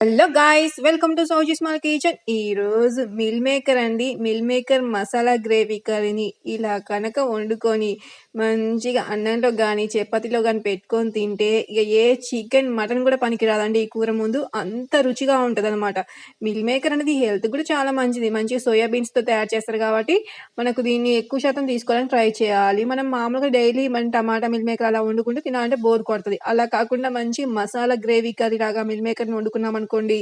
Hello guys welcome to Sowji small kitchen. ఈ రోజు meal maker అండి. మిల్ మేకర్ మసాలా గ్రేవీ కర్రీని ఇలా కనుక వండుకొని మంచిగా అన్నంలో కానీ చపాతీలో కానీ పెట్టుకొని తింటే ఇక ఏ చికెన్ మటన్ కూడా పనికిరాదండి ఈ కూర ముందు. అంత రుచిగా ఉంటుంది అనమాట మిల్ మేకర్ అనేది హెల్త్ కూడా చాలా మంచిది. మంచిగా సోయాబీన్స్తో తయారు చేస్తారు కాబట్టి మనకు దీన్ని ఎక్కువ శాతం తీసుకోవాలని ట్రై చేయాలి. మనం మామూలుగా డైలీ మన టమాటా మిల్ మేకర్ అలా వండుకుంటూ తినాలంటే బోర్ కొడుతుంది. అలా కాకుండా మంచి మసాలా గ్రేవీ కర్రీ లాగా మిల్ మేకర్ని వండుకున్నాం అనుకోండి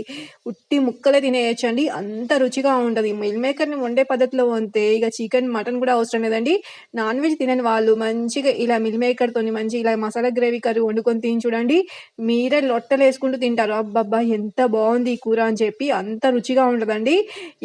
ఉట్టి ముక్కలే తినేయచ్చండి. అంత రుచిగా ఉంటుంది. మిల్ మేకర్ని వండే పద్ధతిలో వంతే ఇక చికెన్ మటన్ కూడా అవసరం లేదండి. నాన్ వెజ్ తినని వాళ్ళు మంచిగా ఇలా మిల్ మేకర్ తోని మంచి ఇలా మసాలా గ్రేవీ కర్రీ వండుకొని తిని చూడండి మీరే లొట్టలు వేసుకుంటూ తింటారు. అబ్బబ్బా ఎంత బాగుంది ఈ కూర అని చెప్పి అంత రుచిగా ఉంటుందండి.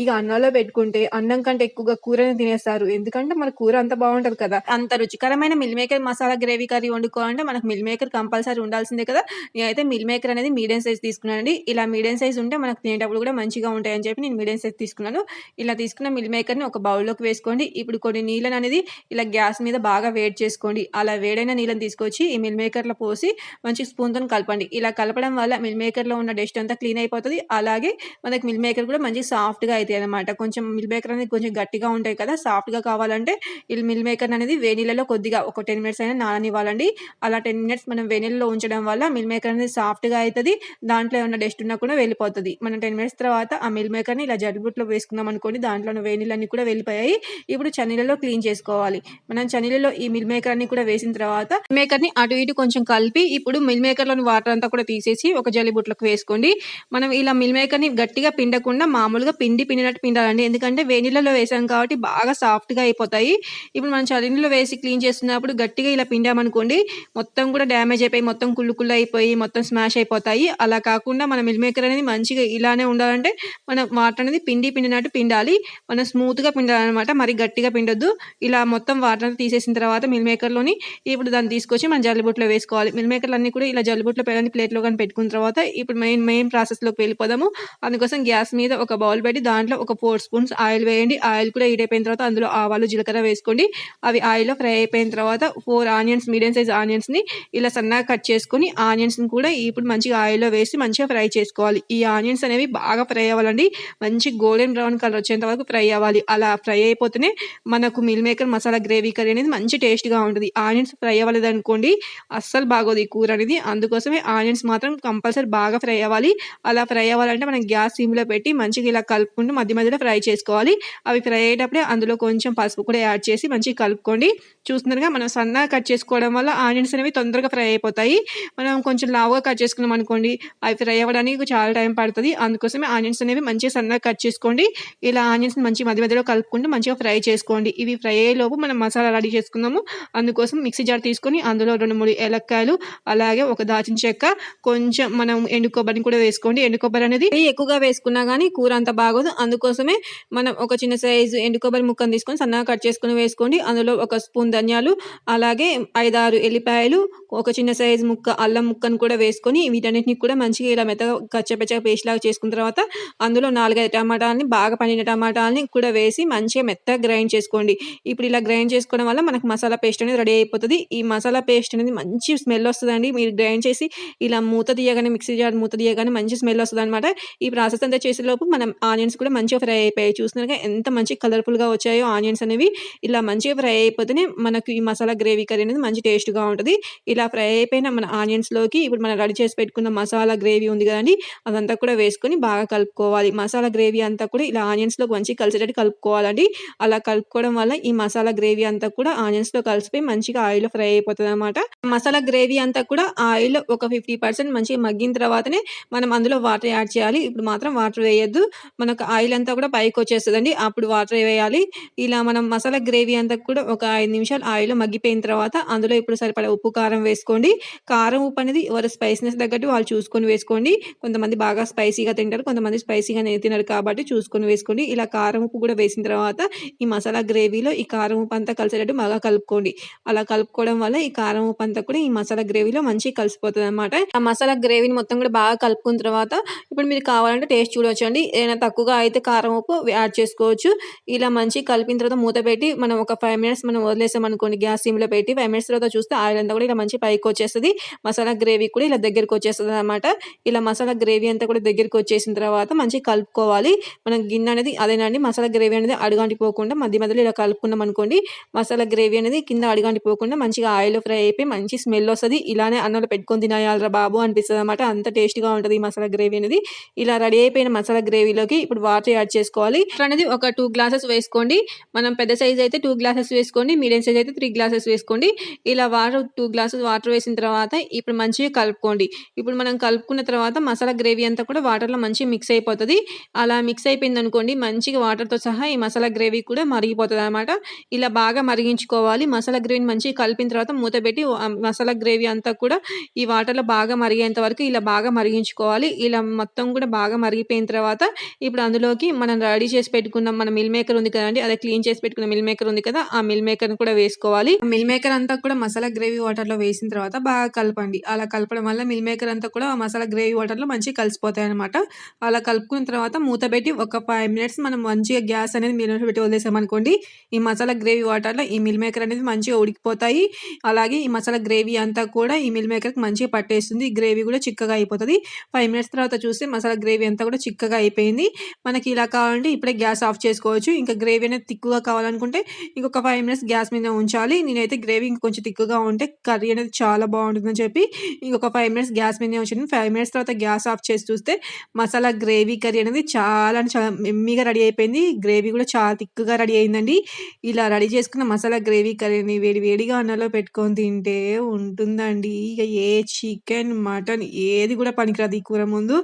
ఇక అన్నంలో పెట్టుకుంటే అన్నం కంటే ఎక్కువగా కూరని తినేస్తారు. ఎందుకంటే మన కూర అంత బాగుంటుంది కదా. అంత రుచికరమైన meal maker masala gravy curry వండుకోవాలంటే మనకు మిల్ మేకర్ కంపల్సరీ ఉండాల్సిందే కదా. నేనైతే మిల్ మేకర్ అనేది మీడియం సైజ్ తీసుకున్నానండి. ఇలా మీడియం సైజ్ ఉంటే మనకు తినేటప్పుడు కూడా మంచిగా ఉంటాయని చెప్పి నేను మీడియం సైజ్ తీసుకున్నాను. ఇలా తీసుకున్న మిల్ మేకర్ని ఒక బౌల్లోకి వేసుకోండి. ఇప్పుడు కొన్ని నీళ్ళని అనేది ఇలా గ్యాస్ మీద బాగా వేడి చేసుకోండి. అలా వేడైన నీళ్ళని తీసుకొచ్చి ఈ మిల్ మేకర్లో పోసి మంచి స్పూన్తో కలపండి. ఇలా కలపడం వల్ల మిల్ మేకర్లో ఉన్న డస్ట్ అంతా క్లీన్ అయిపోతుంది. అలాగే మనకి మిల్ మేకర్ కూడా మంచి సాఫ్ట్గా అవుతాయి అనమాట కొంచెం మిల్ మేకర్ అనేది కొంచెం గట్టిగా ఉంటాయి కదా సాఫ్ట్గా కావాలంటే ఈ మిల్ మేకర్ అనేది వేనీళ్ళలో కొద్దిగా ఒక టెన్ మినిట్స్ అయినా నాననివ్వాలండి. అలా టెన్ మినిట్స్ మనం వేనీళ్ళలో ఉంచడం వల్ల మిల్ మేకర్ అనేది సాఫ్ట్గా అవుతుంది దాంట్లో ఏమైనా డస్ట్ ఉన్నా కూడా వెళ్ళిపోతుంది. మనం టెన్ మినిట్స్ తర్వాత ఆ మిల్ మేకర్ని ఇలా జడిబుట్లో వేసుకుందాం అనుకోండి దాంట్లో ఉన్న కూడా వెళ్ళిపోయాయి. ఇప్పుడు చన్నీళ్ళలో క్లీన్ చేసుకోవాలి. మనం చన్నీళ్ళలో ఈ మిల్ మేకర్ అన్ని కూడా వేసిన తర్వాత మేకర్ని అటు ఇటు కొంచెం కలిపి ఇప్పుడు మిల్ మేకర్లోని వాటర్ అంతా కూడా తీసేసి ఒక జల్లిబుట్లకు వేసుకోండి. మనం ఇలా మిల్ మేకర్ని గట్టిగా పిండకుండా మామూలుగా పిండి పిండినట్టు పిండాలండి. ఎందుకంటే వేనీళ్ళలో వేసాం కాబట్టి బాగా సాఫ్ట్గా అయిపోతాయి. ఇప్పుడు మనం చన్నీళ్ళలో వేసి క్లీన్ చేస్తున్నప్పుడు గట్టిగా ఇలా పిండామనుకోండి మొత్తం కూడా డ్యామేజ్ అయిపోయి మొత్తం కుళ్ళు కుళ్ళు అయిపోయి మొత్తం స్మాష్ అయిపోతాయి. అలా కాకుండా మన మిల్ మేకర్ అనేది మంచిగా ఇలానే ఉండాలంటే మనం వాటర్ అనేది పిండి పిండినట్టు పిండాలి. మనం స్మూత్గా పిండాలన్నమాట. మరి గట్టిగా పిండొద్దు. ఇలా మొత్తం వాటర్ తీసేసిన తర్వాత మిల్ మేకర్లోని ఇప్పుడు దాన్ని తీసుకొచ్చి మనం జల్లిబుట్లో వేసుకోవాలి. మిల్ మేకర్లు అన్ని కూడా ఇలా జల్లిబుట్లో పెళ్ళని ప్లేట్లో కానీ పెట్టుకున్న తర్వాత ఇప్పుడు మెయిన్ మెయిన్ ప్రాసెస్లోకి వెళ్ళిపోదాము. అందుకోసం గ్యాస్ మీద ఒక బౌల్ పెట్టి దాంట్లో ఒక ఫోర్ స్పూన్స్ ఆయిల్ వేయండి. ఆయిల్ కూడా హీట్ అయిపోయిన తర్వాత అందులో ఆవాలు జీలకర్ర వేసుకోండి. అవి ఆయిల్లో ఫ్రై అయిపోయిన తర్వాత ఫోర్ ఆనియన్స్ మీడియం సైజ్ ఆనియన్స్ని ఇలా సన్నగా కట్ చేసుకొని ఆనియన్స్ని కూడా ఇప్పుడు మంచిగా ఆయిల్లో వేసి మంచిగా ఫ్రై చేసుకోవాలి. ఈ ఆనియన్స్ అనేవి బాగా ఫ్రై అవ్వాలండి. మంచి గోల్డెన్ బ్రౌన్ కలర్ వచ్చేంత వరకు ఫ్రై అవ్వాలి. అలా ఫ్రై అయిపోతేనే మనకు meal maker masala gravy curry అనేది మంచి టేస్ట్గా ఉంటుంది. ఆనియన్స్ ఫ్రై అవ్వలేదు అనుకోండి అస్సలు బాగోదు ఈ కూర అనేది. అందుకోసమే ఆనియన్స్ మాత్రం కంపల్సరీ బాగా ఫ్రై అవ్వాలి. అలా ఫ్రై అవ్వాలంటే మనం గ్యాస్ సిమ్లో పెట్టి మంచిగా ఇలా కలుపుకుంటూ మధ్య మధ్యలో ఫ్రై చేసుకోవాలి. అవి ఫ్రై అయ్యేటప్పుడే అందులో కొంచెం పసుపు కూడా యాడ్ చేసి మంచిగా కలుపుకోండి. చూస్తున్నారుగా మనం సన్నగా కట్ చేసుకోవడం వల్ల ఆనియన్స్ అనేవి తొందరగా ఫ్రై అయిపోతాయి. మనం కొంచెం లావుగా కట్ చేసుకున్నాం అనుకోండి అవి ఫ్రై అవ్వడానికి చాలా టైం పడుతుంది. అందుకోసమే ఆనియన్స్ అనేవి మంచిగా సన్నగా కట్ చేసుకోండి. ఇలా ఆనియన్స్ మంచి మధ్య మధ్యలో కలుపుకుంటూ మంచిగా ఫ్రై చేసుకోండి. ఇవి ఫ్రై అయ్యేలోపు మనం మసాలా రెడీ చేసుకున్నాము. అందుకోసం మిక్సీ జార్ తీసుకొని అందులో రెండు మూడు ఏలక్కాయలు అలాగే ఒక దాచిన చెక్క కొంచెం మనం ఎండు కొబ్బరిని కూడా వేసుకోండి. ఎండు కొబ్బరి అనేది ఎక్కువగా వేసుకున్నా కానీ కూర అంత బాగోదు. అందుకోసమే మనం ఒక చిన్న సైజు ఎండు కొబ్బరి ముక్కను తీసుకొని సన్నగా కట్ చేసుకుని వేసుకోండి. అందులో ఒక స్పూన్ ధనియాలు అలాగే ఐదారు ఎల్లిపాయలు ఒక చిన్న సైజు ముక్క అల్లం ముక్కను కూడా వేసుకొని వీటన్నిటిని కూడా మంచిగా ఇలా మెత్తగా కచ్చపెచ్చగా పేస్ట్ లాగా చేసుకున్న తర్వాత అందులో నాలుగైదు టమాటాలని బాగా పండిన టమాటాలని కూడా వేసి మంచిగా మెత్తగా గ్రైండ్ చేసుకోండి. ఇప్పుడు ఇలా గ్రైండ్ చేసుకోవడం వల్ల మనకు మసాలా పేస్ట్ అనేది రెడీ అయిపోతుంది. ఈ మసాలా పేస్ట్ అనేది మంచి స్మెల్ వస్తుందండి. మీరు గ్రైండ్ చేసి ఇలా మూత తీయగానే మిక్సీ జార్ మూత తీయగానే మంచి స్మెల్ వస్తుంది అనమాట ఈ ప్రాసెస్ అంతా చేసేలోపు మనం ఆనియన్స్ కూడా మంచిగా ఫ్రై అయిపోయాయి. చూసినాక ఎంత మంచి కలర్ఫుల్గా వచ్చాయో ఆనియన్స్ అనేవి. ఇలా మంచిగా ఫ్రై అయిపోతేనే మనకు ఈ మసాలా గ్రేవీ కర్రీ అనేది మంచి టేస్ట్గా ఉంటుంది. ఇలా ఫ్రై అయిపోయిన మన ఆనియన్స్లోకి ఇప్పుడు మనం రెడీ చేసి పెట్టుకున్న మసాలా గ్రేవీ ఉంది కదండి అదంతా కూడా వేసుకొని బాగా కలుపుకోవాలి. మసాలా గ్రేవీ అంతా కూడా ఇలా ఆనియన్స్లో మంచి కలిసేటట్టు కలుపుకోవాలండి. అలా కలుపుకోవడం వల్ల ఈ మసాలా గ్రేవీ అంతా కూడా ఆనియన్స్లో కలిసిపోయి మంచిగా ఆయిల్ ఫ్రై అయిపోతుంది అనమాట మసాలా గ్రేవీ అంతా కూడా ఆయిల్ ఒక ఫిఫ్టీ పర్సెంట్ మంచిగా మగ్గిన తర్వాతనే మనం అందులో వాటర్ యాడ్ చేయాలి. ఇప్పుడు మాత్రం వాటర్ వేయద్దు. మనకు ఆయిల్ అంతా కూడా పైకి వచ్చేస్తుందండి అప్పుడు వాటర్ వేయాలి. ఇలా మనం మసాలా గ్రేవీ అంతా కూడా ఒక ఐదు నిమిషాలు ఆయిల్ మగ్గిపోయిన తర్వాత అందులో ఇప్పుడు సరిపడా ఉప్పు కారం వేసుకోండి. కారం ఉప్పు అనేది ఎవరి స్పైసీనెస్ తగ్గట్టు వాళ్ళు చూసుకొని వేసుకోండి. కొంతమంది బాగా స్పైసీగా తింటారు కొంతమంది స్పైసీగా తినరు కాబట్టి చూసుకొని వేసుకోండి. ఇలా కారం ఉప్పు కూడా వేసిన తర్వాత ఈ మసాలా గ్రేవీలో ఈ కారం ఉప్పు అంతా కలిసేటట్టు బాగా కలుపుకోండి. అలా కలుపుకోవడం వల్ల ఈ కారం ఉప్పు అంతా కూడా ఈ మసాలా గ్రేవీలో మంచిగా కలిసిపోతుంది అనమాట ఆ మసాలా గ్రేవీని మొత్తం కూడా బాగా కలుపుకున్న తర్వాత ఇప్పుడు మీరు కావాలంటే టేస్ట్ చూడవచ్చు అండి ఏదైనా తక్కువగా అయితే కారం ఉప్పు యాడ్ చేసుకోవచ్చు. ఇలా మంచి కలిపిన తర్వాత మూత పెట్టి మనం ఒక ఫైవ్ మినిట్స్ మనం వదిలేసాం అనుకోండి గ్యాస్ సిమ్లో పెట్టి ఫైవ్ మినిట్స్ తర్వాత చూస్తే ఆయిల్ అంతా కూడా ఇలా మంచి పైకి వచ్చేస్తుంది మసాలా గ్రేవీ కూడా ఇలా దగ్గరికి వచ్చేస్తుంది అనమాట ఇలా మసాలా గ్రేవీ అంతా కూడా దగ్గరికి వచ్చేసిన తర్వాత మంచిగా కలుపుకోవాలి. మనం గిన్నె అనేది అదేనండి మసాలా గ్రేవీ అనేది అడుగంటిపోకుండా మధ్య మధ్యలో ఇలా కలుపుకున్నాం అనుకోండి మసాలా గ్రేవీ అనేది కింద అడుగంటిపోకుండా మంచిగా ఆయిల్ ఫ్రై అయిపోయి మంచి స్మెల్ వస్తుంది. ఇలానే అన్నంలో పెట్టుకొని తినేయాలరా బాబు అనిపిస్తుంది అనమాట అంత టేస్ట్గా ఉంటుంది ఈ మసాలా గ్రేవీ అనేది. ఇలా రెడీ అయిపోయిన మసాలా గ్రేవీలోకి ఇప్పుడు వాటర్ యాడ్ చేసుకోవాలి. అనేది ఒక టూ గ్లాసెస్ వేసుకోండి. మనం పెద్ద సైజ్ అయితే టూ గ్లాసెస్ వేసుకోండి మీడియం సైజ్ అయితే త్రీ గ్లాసెస్ వేసుకోండి. ఇలా వాటర్ టూ గ్లాసెస్ వాటర్ వేసిన తర్వాత ఇప్పుడు మంచిగా కలుపుకోండి. ఇప్పుడు మనం కలుపుకున్న తర్వాత మసాలా గ్రేవీ అంతా కూడా వాటర్లో మంచిగా మిక్స్ అయిపోతుంది. అలా మిక్స్ అయిపోయింది అనుకోండి మంచిగా వాటర్తో సహా ఈ మసాలా గ్రేవీ కూడా మరిగిపోతుంది అనమాట ఇలా బాగా మరిగించుకోవాలి. మసాలా గ్రేవీని మంచిగా కలిపిన తర్వాత మూత పెట్టి మసాలా గ్రేవీ అంతా కూడా ఈ వాటర్లో బాగా మరిగేంత వరకు ఇలా బాగా మరిగించుకోవాలి. ఇలా మొత్తం కూడా బాగా మరిగిపోయిన తర్వాత ఇప్పుడు అందులోకి మనం రెడీ చేసి పెట్టుకున్న మన మిల్ మేకర్ ఉంది కదండి అదే క్లీన్ చేసి పెట్టుకున్న మిల్ మేకర్ ఉంది కదా ఆ మిల్ మేకర్ని కూడా వేసుకోవాలి. మిల్ మేకర్ అంతా కూడా మసాలా గ్రేవీ వాటర్లో వేసిన తర్వాత బాగా కలపండి. అలా కలపడం వల్ల మిల్ మేకర్ అంతా కూడా ఆ మసాలా గ్రేవీ వాటర్లో మంచిగా కలిసిపోతాయి అనమాట అలా కలుపుకున్న తర్వాత మూత పెట్టి ఒక ఫైవ్ మినిట్స్ మనం మంచిగా గ్యాస్ అనేది మీలో పెట్టి వదిలేసామనుకోండి ఈ మసాలా గ్రేవీ వాటర్లో ఈ మిల్ మేకర్ అనేది మంచిగా ఉడికిపోతాయి. అలాగే ఈ మసాలా గ్రేవీ అంతా కూడా ఈ మిల్ మేకర్కి మంచిగా పట్టేస్తుంది. ఈ గ్రేవీ కూడా చిక్కగా అయిపోతుంది. ఫైవ్ మినిట్స్ తర్వాత చూస్తే మసాలా గ్రేవీ అంతా కూడా చిక్కగా అయిపోయింది. మనకి ఇలా కావాలంటే ఇప్పుడే గ్యాస్ ఆఫ్ చేసుకోవచ్చు. ఇంకా గ్రేవీ అనేది తిక్కుగా కావాలనుకుంటే ఇంకొక ఫైవ్ మినిట్స్ గ్యాస్ మీద ఉంచాలి. నేనైతే గ్రేవీ కొంచెం తిక్కుగా ఉంటే కర్రీ అనేది చాలా బాగుంటుందని చెప్పి ఇంకొక ఫైవ్ మినిట్స్ గ్యాస్ మీదనే ఉంచాను. ఫైవ్ మినిట్స్ తర్వాత గ్యాస్ ఆఫ్ చేసి చూస్తే మసాలా గ్రేవీ కర్రీ అనేది చాలా అంటే చాలా మెమ్మీగా రెడీ అయిపోయింది. గ్రేవీ కూడా చాలా తిక్కుగా రెడీ అయిందండి. ఇలా రెడీ చేసుకున్న మసాలా గ్రేవీ కర్రీని వేడి వేడిగా అన్నంలో పెట్టుకొని తింటే ఉంటుందండి. ఇక ఏ చికెన్ మటన్ ఏది కూడా పనికిరాదు ఈ కూర ముందు.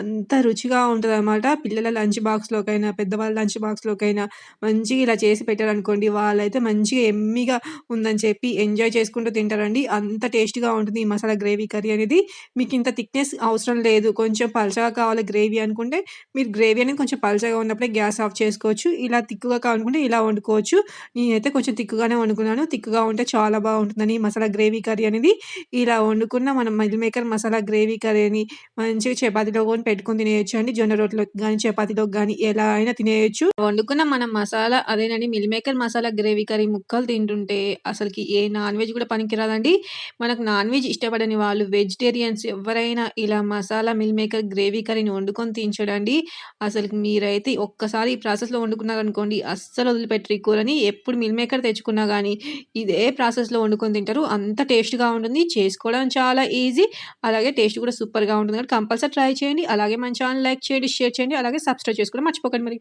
అంత రుచిగా ఉంటుంది అనమాట పిల్లల లంచ్ బాక్స్లోకైనా పెద్దవాళ్ళ లంచ్ బాక్స్లోకైనా మంచిగా ఇలా చేసి పెట్టారనుకోండి వాళ్ళైతే మంచిగా యమ్మీగా ఉందని చెప్పి ఎంజాయ్ చేసుకుంటూ తింటారండి. అంత టేస్ట్గా ఉంటుంది ఈ మసాలా గ్రేవీ కర్రీ అనేది. మీకు ఇంత థిక్నెస్ అవసరం లేదు. కొంచెం పలచగా కావాలి గ్రేవీ అనుకుంటే మీరు గ్రేవీ అనేది కొంచెం పలచగా ఉన్నప్పుడే గ్యాస్ ఆఫ్ చేసుకోవచ్చు. ఇలా తిక్కుగా కావాలనుకుంటే ఇలా వండుకోవచ్చు. నేనైతే కొంచెం తిక్కుగానే వండుకున్నాను. తిక్కుగా ఉంటే చాలా బాగుంటుందని ఈ మసాలా గ్రేవీ కర్రీ అనేది. ఇలా వండుకున్న మనం మిల్ మేకర్ మసాలా గ్రేవీ కర్రీని మంచిగా చపాతీలో కొని పెట్టుకొని తినేయచ్చు అండి జొన్న రొట్టెలోకి కానీ చపాతీలోకి కానీ ఎలా అయినా తినేయచ్చు. వండుకున్న మనం మసాలా అదేనండి. Meal maker masala gravy curry ముక్కలు తింటుంటే అసలుకి ఏ నాన్ వెజ్ కూడా పనికిరాదండి. మనకు నాన్ వెజ్ ఇష్టపడని వాళ్ళు వెజిటేరియన్స్ ఎవరైనా ఇలా మసాలా మిల్ మేకర్ గ్రేవీ కర్రీని వండుకొని తినచడండి అసలు మీరైతే ఒక్కసారి ఈ ప్రాసెస్లో వండుకున్నారనుకోండి అస్సలు వదిలిపెట్టరు ఈ కూరని. ఎప్పుడు మిల్ మేకర్ తెచ్చుకున్నా కానీ ఇదే ప్రాసెస్లో వండుకొని తింటారు. అంత టేస్ట్గా ఉంటుంది. చేసుకోవడం చాలా ఈజీ. అలాగే టేస్ట్ కూడా సూపర్గా ఉంటుంది. కంపల్సరీ ట్రై చేయండి. అలాగే మన ఛానల్ లైక్ చేయండి షేర్ చేయండి. అలాగే సబ్స్క్రైబ్ చేసుకోవడం మర్చిపోకండి మరి.